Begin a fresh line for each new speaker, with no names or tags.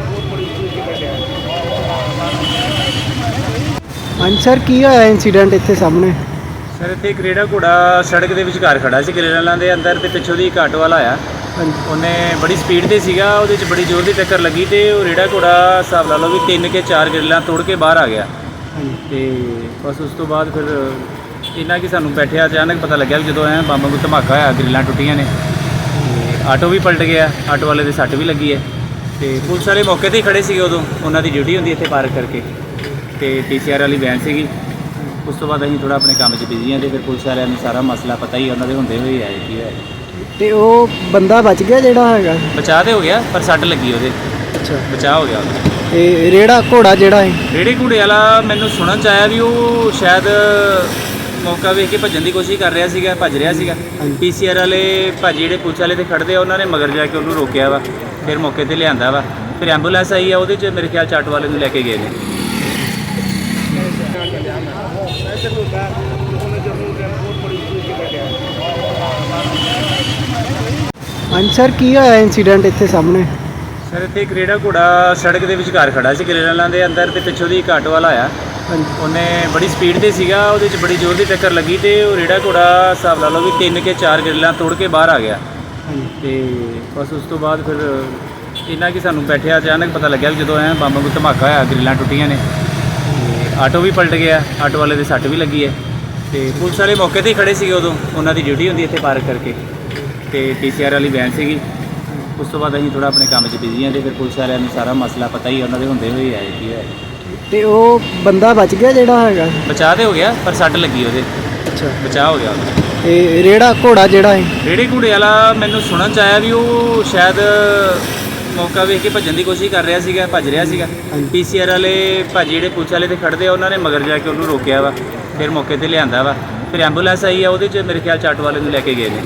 ਬਹੁਤ ਬੜੀ ਚੀਜ਼ ਕੇ
ਹੋਇਆ ਇਨਸੀਡੈਂਟ ਇੱਥੇ ਸਾਹਮਣੇ?
ਸਰ ਇੱਥੇ ਇੱਕ ਰੇੜਾ ਘੋੜਾ ਸੜਕ ਦੇ ਵਿਚਕਾਰ ਖੜਾ ਸੀ ਗਰੇਲਾਂ ਦੇ ਅੰਦਰ ਤੇ ਪਿੱਛੋਂ ਦੀ ਇੱਕ ਆਟੋ ਵਾਲਾ ਆਇਆ।
ਹਾਂਜੀ।
ਉਹਨੇ ਬੜੀ ਸਪੀਡ ਤੇ ਸੀਗਾ ਉਹਦੇ 'ਚ ਬੜੀ ਜ਼ੋਰ ਦੀ ਟੱਕਰ ਲੱਗੀ ਤੇ ਉਹ ਰੇੜਾ ਘੋੜਾ ਹਿਸਾਬ ਲਾ ਲਓ ਵੀ ਤਿੰਨ ਕੇ ਚਾਰ ਗਰੇਲਾਂ ਤੋੜ ਕੇ ਬਾਹਰ ਆ ਗਿਆ।
ਹਾਂਜੀ।
ਤੇ ਬਸ ਉਸ ਤੋਂ ਬਾਅਦ ਫਿਰ ਇੰਨਾ ਕਿ ਸਾਨੂੰ ਬੈਠਿਆ ਅਚਾਨਕ ਪਤਾ ਲੱਗਿਆ ਵੀ ਜਦੋਂ ਐ ਬੰਬ ਨੂੰ ਧਮਾਕਾ ਹੋਇਆ ਗਰਿੱਲਾਂ ਟੁੱਟੀਆਂ ਨੇ। ਆਟੋ ਵੀ ਪਲਟ ਗਿਆ ਆਟੋ ਵਾਲੇ ਦੇ ਸੱਟ ਵੀ ਲੱਗੀ ਹੈ। ਤੇ ਪੁਲਿਸ ਵਾਲੇ ਮੌਕੇ ਤੇ ਹੀ ਖੜੇ ਸੀਗੇ ਉਦੋਂ। ਉਹਨਾਂ ਦੀ ਡਿਊਟੀ ਹੁੰਦੀ ਇੱਥੇ ਪਾਰਕ ਕਰਕੇ। ਤੇ ਪੀਸੀਆਰ ਵਾਲੀ ਵੈਨ ਸੀਗੀ। ਉਸ ਤੋਂ ਬਾਅਦ ਅਸੀਂ ਥੋੜਾ ਆਪਣੇ ਕੰਮ 'ਚ ਬਿਜ਼ੀ ਹਾਂ ਤੇ ਫਿਰ ਪੁਲਿਸ ਵਾਲਿਆਂ ਨੂੰ ਸਾਰਾ ਮਸਲਾ ਪਤਾ ਹੀ ਹੈ, ਉਹਨਾਂ ਦੇ ਹੁੰਦੇ ਹੋਏ ਆਏ ਕੀ ਹੋਇਆ
ਤੇ ਉਹ ਬੰਦਾ ਬਚ ਗਿਆ ਜਿਹੜਾ ਹੈਗਾ?
ਬਚਾਅ ਤੇ ਹੋ ਗਿਆ ਪਰ ਸੱਟ ਲੱਗੀ ਉਹਦੇ।
ਅੱਛਾ।
ਬਚਾਅ ਹੋ ਗਿਆ ਉਹਦਾ।
ਤੇ ਰੇੜਾ ਘੋੜਾ ਜਿਹੜਾ ਹੈ
ਰੇੜੇ ਘੂੜੇ ਵਾਲਾ ਮੈਨੂੰ ਸੁਣਨ ਚ ਆਇਆ ਵੀ ਉਹ ਸ਼ਾਇਦ ਮੌਕਾ ਵੇਖ ਕੇ ਭੱਜਣ ਦੀ ਕੋਸ਼ਿਸ਼ ਕਰ ਰਿਹਾ ਸੀਗਾ ਭੱਜ ਰਿਹਾ ਸੀਗਾ। ਪੀਸੀਆਰ ਵਾਲੇ ਭਾਜੀ ਜਿਹੜੇ ਪੁਲਿਸ ਵਾਲੇ ਤੇ ਖੜਦੇ ਆ ਉਹਨਾਂ ਨੇ ਮਗਰ ਜਾ ਕੇ ਉਹਨੂੰ ਰੋਕਿਆ ਵਾ ਫਿਰ ਮੌਕੇ ਤੇ ਲਿਆਂਦਾ ਵਾ। ਫਿਰ ਐਂਬੂਲੈਂਸ ਆਈ ਆ ਉਹਦੇ ਚ ਮੇਰੇ ਖਿਆਲ ਚ ਆਟੋ ਵਾਲੇ ਨੂੰ ਲੈ ਕੇ ਗਏ ਨੇ।
ਚੀਜ਼ ਕੇ
ਹੋਇਆ ਇਨਸੀਡੈਂਟ ਇੱਥੇ ਸਾਹਮਣੇ?
ਸਰ ਇੱਥੇ ਇੱਕ ਰੇੜਾ ਘੋੜਾ ਸੜਕ ਦੇ ਵਿਚਕਾਰ ਖੜਾ ਸੀ ਗਰੇਲਾਂ ਦੇ ਅੰਦਰ ਤੇ ਪਿੱਛੋਂ ਦੀ ਇੱਕ ਆਟੋ ਵਾਲਾ ਆਇਆ। ਉਹਨੇ ਬੜੀ ਸਪੀਡ ਤੇ ਸੀਗਾ ਉਹਦੇ 'ਚ ਬੜੀ ਜ਼ੋਰ ਦੀ ਟੱਕਰ ਲੱਗੀ ਤੇ ਉਹ ਰੇੜਾ ਘੋੜਾ ਹਿਸਾਬ ਲਾ ਲਓ ਵੀ ਤਿੰਨ ਕੇ ਚਾਰ ਗਰਿੱਲਾਂ ਤੋੜ ਕੇ ਬਾਹਰ ਆ ਗਿਆ। ਤੇ ਬਸ ਉਸ ਤੋਂ ਬਾਅਦ ਫਿਰ ਇੰਨਾ ਕਿ ਸਾਨੂੰ ਬੈਠਿਆ ਅਚਾਨਕ ਪਤਾ ਲੱਗਿਆ ਵੀ ਜਦੋਂ ਐ ਬੰਬ ਨੂੰ ਧਮਾਕਾ ਹੋਇਆ ਗਰਿੱਲਾਂ ਟੁੱਟੀਆਂ ਨੇ। ਤੇ ਆਟੋ ਵੀ ਪਲਟ ਗਿਆ ਆਟੋ ਵਾਲੇ ਦੇ ਸੱਟ ਵੀ ਲੱਗੀ ਹੈ। ਤੇ ਪੁਲਿਸ ਵਾਲੇ ਮੌਕੇ ਤੇ ਹੀ ਖੜੇ ਸੀਗੇ ਉਦੋਂ ਉਹਨਾਂ ਦੀ ਡਿਊਟੀ ਹੁੰਦੀ ਇੱਥੇ ਪਾਰਕ ਕਰਕੇ। ਤੇ ਪੀਸੀਆਰ ਵਾਲੀ ਵੈਨ ਸੀਗੀ। ਉਸ ਤੋਂ ਬਾਅਦ ਅਸੀਂ ਥੋੜਾ ਆਪਣੇ ਕੰਮ 'ਚ ਬਿਜ਼ੀ ਹਾਂ ਤੇ ਫਿਰ ਪੁਲਿਸ ਵਾਲਿਆਂ ਨੂੰ ਸਾਰਾ ਮਸਲਾ ਪਤਾ ਹੀ ਹੈ, ਉਹਨਾਂ ਦੇ ਹੁੰਦੇ ਹੋਏ ਆਏ ਕੀ ਹੋਇਆ।
ਤੇ ਉਹ ਬੰਦਾ ਬਚ ਗਿਆ ਜਿਹੜਾ ਹੈਗਾ?
ਬਚਾਅ ਤੇ ਹੋ ਗਿਆ ਪਰ ਸੱਟ ਲੱਗੀ ਉਹਦੇ।
ਅੱਛਾ।
ਬਚਾਅ ਹੋ ਗਿਆ ਉਹਦਾ।
ਤੇ ਰੇੜਾ ਘੋੜਾ ਜਿਹੜਾ ਹੈ
ਰੇੜੇ ਘੂੜੇ ਵਾਲਾ ਮੈਨੂੰ ਸੁਣਨ ਚ ਆਇਆ ਵੀ ਉਹ ਸ਼ਾਇਦ ਮੌਕਾ ਵੇਖ ਕੇ ਭੱਜਣ ਦੀ ਕੋਸ਼ਿਸ਼ ਕਰ ਰਿਹਾ ਸੀਗਾ ਭੱਜ ਰਿਹਾ ਸੀਗਾ। ਪੀਸੀਆਰ ਵਾਲੇ ਭਾਜੀ ਜਿਹੜੇ ਪੁਲਿਸ ਵਾਲੇ ਤੇ ਖੜਦੇ ਆ ਉਹਨਾਂ ਨੇ ਮਗਰ ਜਾ ਕੇ ਉਹਨੂੰ ਰੋਕਿਆ ਵਾ ਫਿਰ ਮੌਕੇ ਤੇ ਲਿਆਂਦਾ ਵਾ। ਫਿਰ ਐਂਬੂਲੈਂਸ ਆਈ ਆ ਉਹਦੇ ਚ ਮੇਰੇ ਖਿਆਲ ਚ ਆਟੋ ਵਾਲੇ ਨੂੰ ਲੈ ਕੇ ਗਏ ਨੇ।